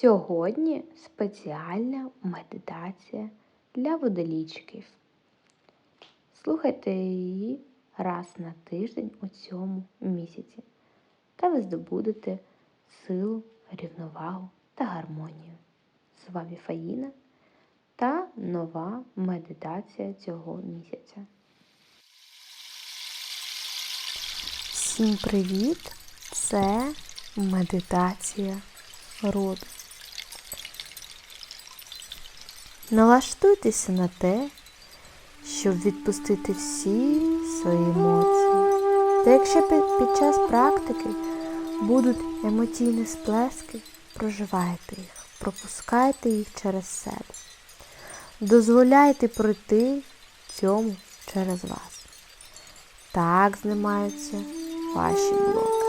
Сьогодні спеціальна медитація для водолічків. Слухайте її раз на тиждень у цьому місяці, та ви здобудете силу, рівновагу та гармонію. З вами Фаїна та нова медитація цього місяця. Всім привіт! Це медитація роду. Налаштуйтеся на те, щоб відпустити всі свої емоції. Та якщо під, час практики будуть емоційні сплески, проживайте їх, пропускайте їх через себе. Дозволяйте пройти цьому через вас. Так знімаються ваші блоки.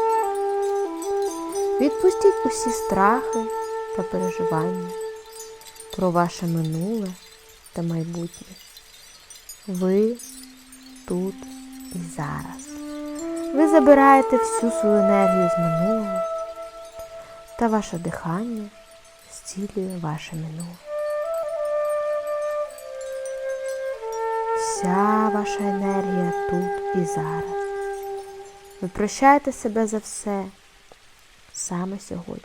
Відпустіть усі страхи та переживання про ваше минуле та майбутнє. Ви тут і зараз. Ви забираєте всю свою енергію з минулого, та ваше дихання зцілює ваше минуле. Вся ваша енергія тут і зараз. Ви прощаєте себе за все саме сьогодні.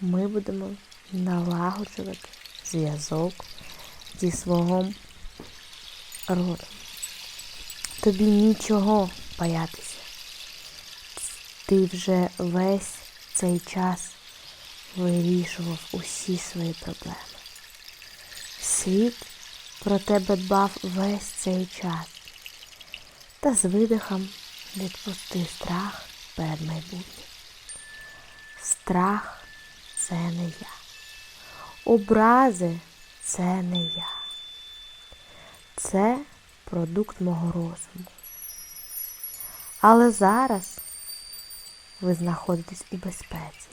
Ми будемо налагоджувати зв'язок зі свого роду. Тобі нічого боятися. Ти вже весь цей час вирішував усі свої проблеми. Світ про тебе дбав весь цей час. Та з видихом відпусти страх перед майбутнім. Страх це не я. Образи це не я. Це продукт мого розуму. Але зараз ви знаходитесь у безпеці.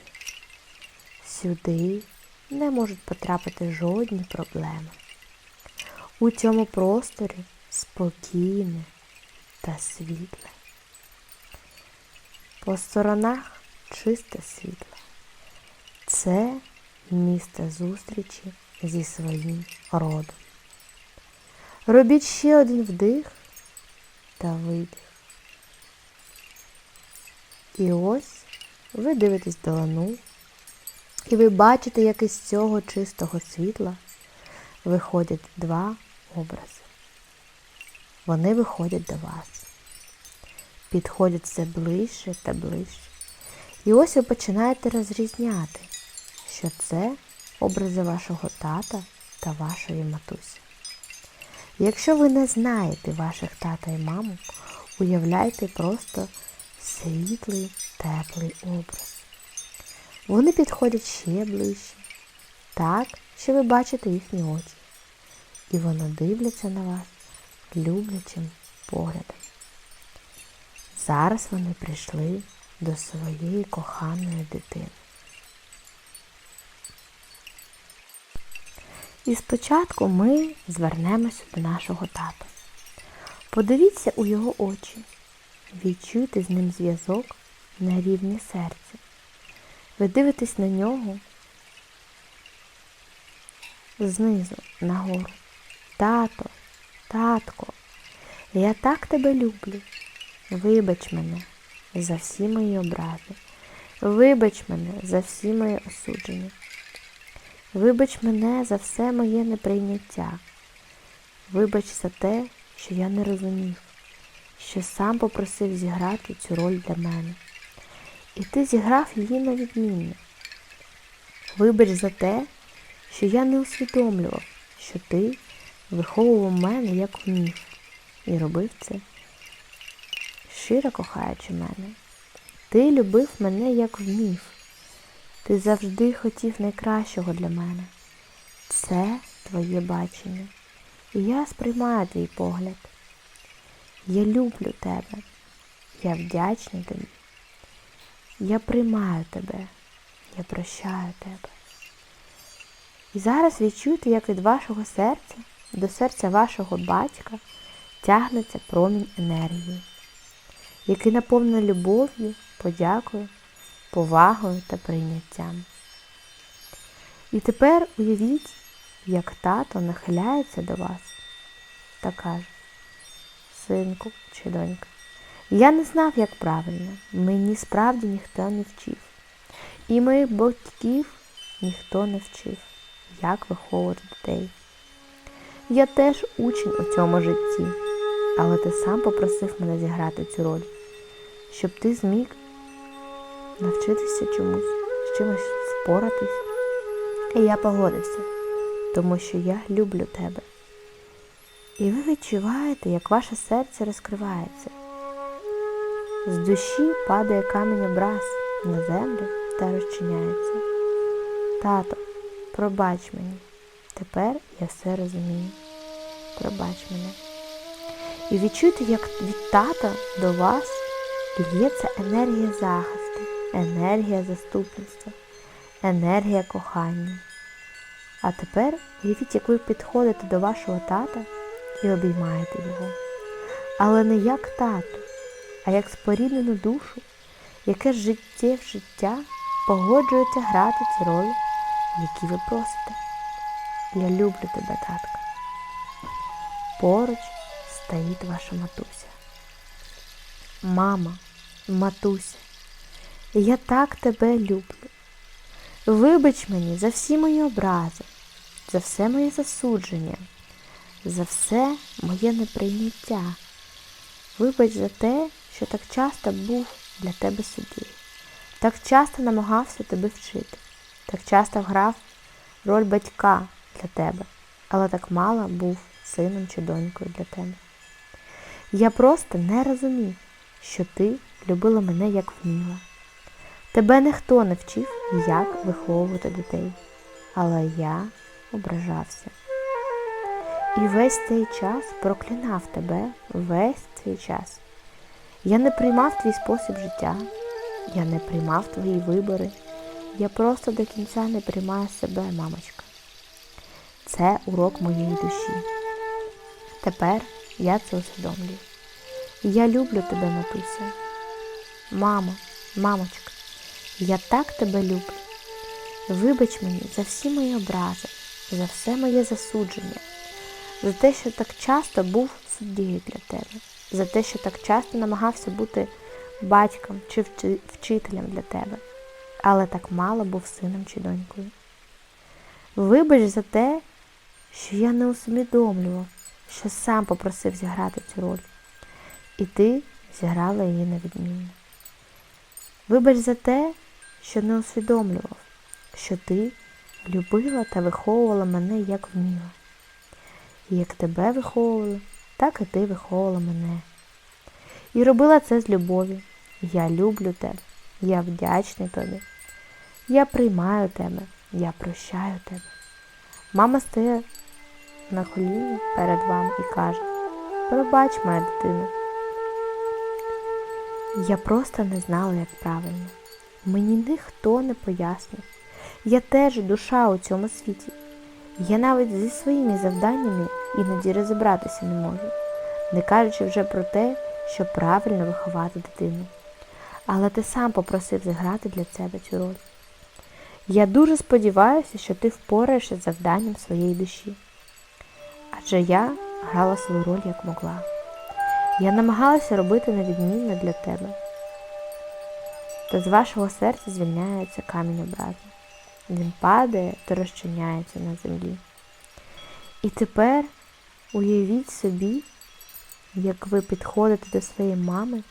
Сюди не можуть потрапити жодні проблеми. У цьому просторі спокійне та світле. По сторонах чисте світло. Це місце зустрічі зі своїм родом. Робіть ще один вдих та видих. І ось ви дивитесь долану, і ви бачите, як із цього чистого світла виходять два образи. Вони виходять до вас. Підходять все ближче та ближче. І ось ви починаєте розрізняти, що це образи вашого тата та вашої матусі. Якщо ви не знаєте ваших тата і маму, уявляйте просто світлий, теплий образ. Вони підходять ще ближче, так, що ви бачите їхні очі. І вони дивляться на вас люблячим поглядом. Зараз вони прийшли до своєї коханої дитини. І спочатку ми звернемося до нашого тата. Подивіться у його очі, відчуйте з ним зв'язок на рівні серця. Ви дивитесь на нього знизу нагору. Тато, татко, я так тебе люблю. Вибач мене за всі мої образи. Вибач мене за всі мої осудження. Вибач мене за все моє неприйняття. Вибач за те, що я не розумів, що сам попросив зіграти цю роль для мене. І ти зіграв її на відмінно. Вибач за те, що я не усвідомлював, що ти виховував мене як вмів і робив це, щиро кохаючи мене. Ти любив мене як вмів. Ти завжди хотів найкращого для мене. Це твоє бачення. І я сприймаю твій погляд. Я люблю тебе. Я вдячний тобі. Я приймаю тебе. Я прощаю тебе. І зараз відчуйте, як від вашого серця до серця вашого батька тягнеться промінь енергії, який наповнений любов'ю, подякою, повагою та прийняттям. І тепер уявіть, як тато нахиляється до вас та каже, синку чи донька, я не знав, як правильно, мені справді ніхто не вчив. І моїх батьків ніхто не вчив, як виховувати дітей. Я теж учень у цьому житті, але ти сам попросив мене зіграти цю роль, щоб ти зміг навчитися чомусь, з чимось впоратись. І я погодився, тому що я люблю тебе. І ви відчуваєте, як ваше серце розкривається. З душі падає камінь образ на землю та розчиняється. Тато, пробач мені, тепер я все розумію. Пробач мене. І відчуйте, як від тата до вас лється енергія захисту, енергія заступництва, енергія кохання. А тепер уявіть, як ви підходите до вашого тата і обіймаєте його. Але не як тату, а як споріднену душу, яке з життя в життя погоджується грати ці ролі, які ви просите. Я люблю тебе, татка. Поруч стоїть ваша матуся. Мама, матуся, я так тебе люблю. Вибач мені за всі мої образи, за все моє засудження, за все моє неприйняття. Вибач за те, що так часто був для тебе суддєю, так часто намагався тебе вчити, так часто грав роль батька для тебе, але так мало був сином чи донькою для тебе. Я просто не розумів, що ти любила мене як вміла. Тебе ніхто не вчив, як виховувати дітей, але я ображався. І весь цей час проклинав тебе, весь цей час. Я не приймав твій спосіб життя, я не приймав твої вибори, я просто до кінця не приймаю себе, мамочка. Це урок моєї душі. Тепер я це усвідомлюю. Я люблю тебе, матуся. Мамо, мамочка, я так тебе люблю. Вибач мені за всі мої образи, за все моє засудження, за те, що так часто був суддєю для тебе, за те, що так часто намагався бути батьком чи вчителем для тебе, але так мало був сином чи донькою. Вибач за те, що я не усвідомлював, що сам попросив зіграти цю роль, і ти зіграла її на відмінно. Вибач за те, що не усвідомлював, що ти любила та виховувала мене як вміла. І як тебе виховувала, так і ти виховувала мене. І робила це з любові. Я люблю тебе, я вдячний тобі. Я приймаю тебе, я прощаю тебе. Мама стає на коліні перед вами і каже, пробач, моя дитина. Я просто не знала, як правильно. Мені ніхто не пояснив. Я теж душа у цьому світі. Я навіть зі своїми завданнями іноді розібратися не можу, не кажучи вже про те, що правильно виховати дитину. Але ти сам попросив зіграти для себе цю роль. Я дуже сподіваюся, що ти впораєшся з завданням своєї душі. Адже я грала свою роль як могла. Я намагалася робити невідмінно для тебе. Та з вашого серця звільняється камінь образи. Він падає та розчиняється на землі. І тепер уявіть собі, як ви підходите до своєї мами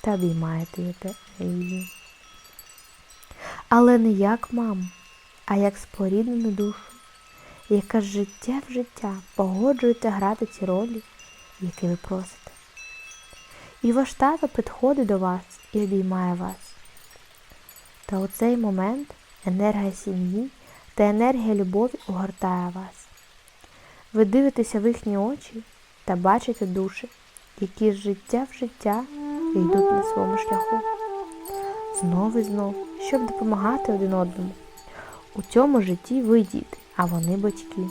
та обіймаєте її. Але не як маму, а як споріднену душу, яка з життя в життя погоджується грати ці ролі, які ви просите. І ваш тато підходить до вас і обіймає вас. Та у цей момент енергія сім'ї та енергія любові огортає вас. Ви дивитеся в їхні очі та бачите душі, які з життя в життя йдуть на своєму шляху. Знову і знову, щоб допомагати один одному. У цьому житті ви діти, а вони батьки.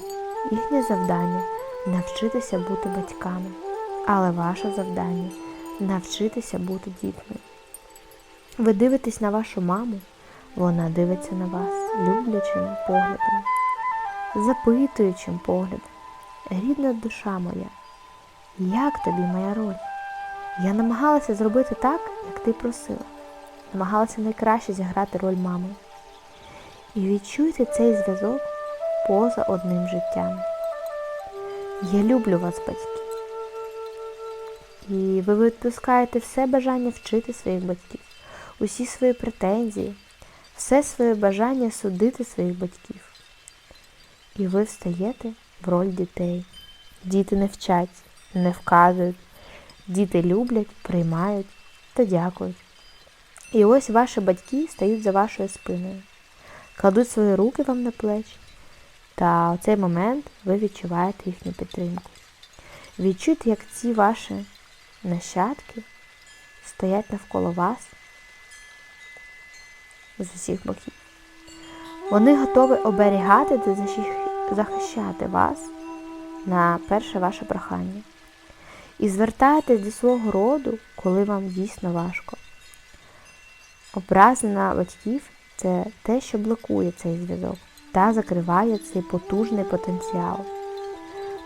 Їхнє завдання навчитися бути батьками, але ваше завдання навчитися бути дітьми. Ви дивитесь на вашу маму, вона дивиться на вас люблячими поглядами. запитуючим поглядом. Рідна душа моя, як тобі моя роль? Я намагалася зробити так, як ти просила. Намагалася найкраще зіграти роль мами. І відчуйте цей зв'язок поза одним життям. Я люблю вас, батьки. І ви відпускаєте все бажання вчити своїх батьків, усі свої претензії, все своє бажання судити своїх батьків. І ви встаєте в роль дітей. Діти не вчать, не вказують, діти люблять, приймають та дякують. І ось ваші батьки стають за вашою спиною, кладуть свої руки вам на плечі, та в цей момент ви відчуваєте їхню підтримку. Відчуйте, як ці ваші нащадки стоять навколо вас з усіх боків. Вони готові оберігати та захищати вас на перше ваше прохання. І звертайтесь до свого роду, коли вам дійсно важко. Образи на батьків це те, що блокує цей зв'язок та закриває цей потужний потенціал.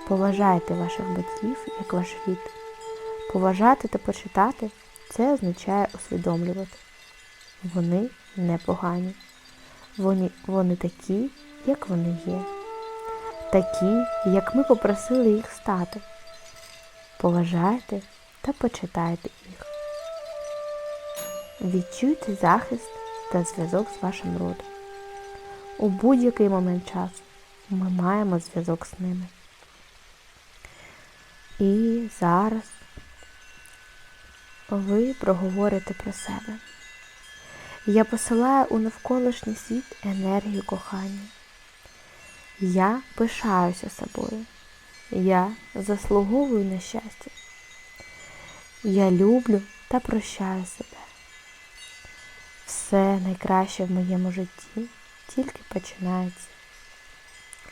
Поважайте ваших батьків як ваш рід. Поважати та почитати це означає усвідомлювати. Вони непогані. Вони, вони такі, як вони є. Такі, як ми попросили їх стати. Поважайте та почитайте їх. Відчуйте захист та зв'язок з вашим родом. У будь-який момент часу ми маємо зв'язок з ними. І зараз ви проговорите про себе. Я посилаю у навколишній світ енергію кохання. Я пишаюся собою. Я заслуговую на щастя. Я люблю та прощаю себе. Все найкраще в моєму житті тільки починається.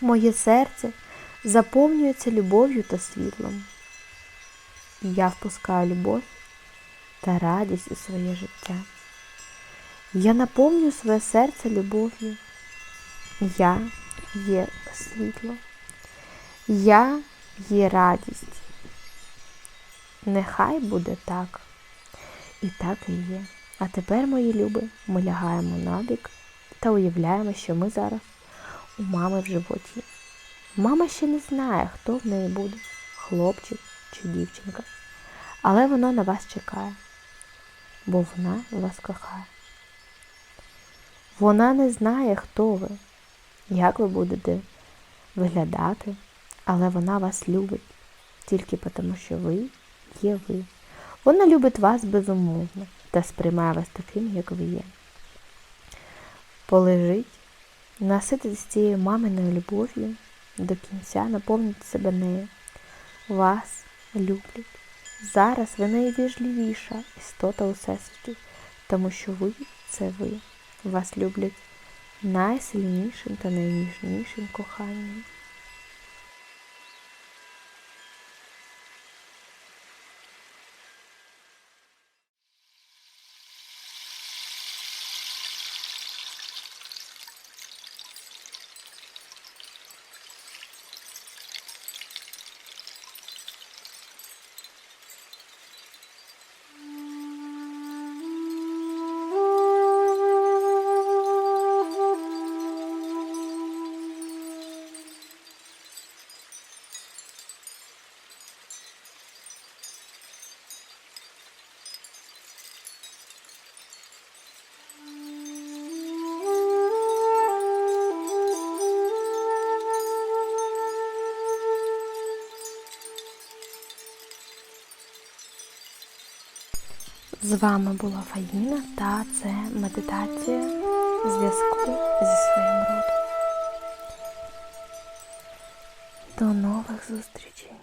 Моє серце заповнюється любов'ю та світлом. Я впускаю любов та радість у своє життя. Я наповню своє серце любов'ю. Я є світло. Я є радість. Нехай буде так. І так і є. А тепер, мої люби, ми лягаємо набік та уявляємо, що ми зараз у мами в животі. Мама ще не знає, хто в неї буде, хлопчик чи дівчинка. Але вона на вас чекає, бо вона вас кохає. Вона не знає, хто ви, як ви будете виглядати, але вона вас любить тільки тому, що ви є ви. Вона любить вас безумовно та сприймає вас таким, як ви є. Полежіть, насититись цією маминою любов'ю до кінця, наповнити себе нею. Вас люблять. Зараз ви найвіжливіша істота у всесвіті, тому що ви це ви. Вас люблять найсильнішим та найніжнішим коханням. З вами була Фаїна та це медитація зв'язку зі своїм родом. До нових зустрічей!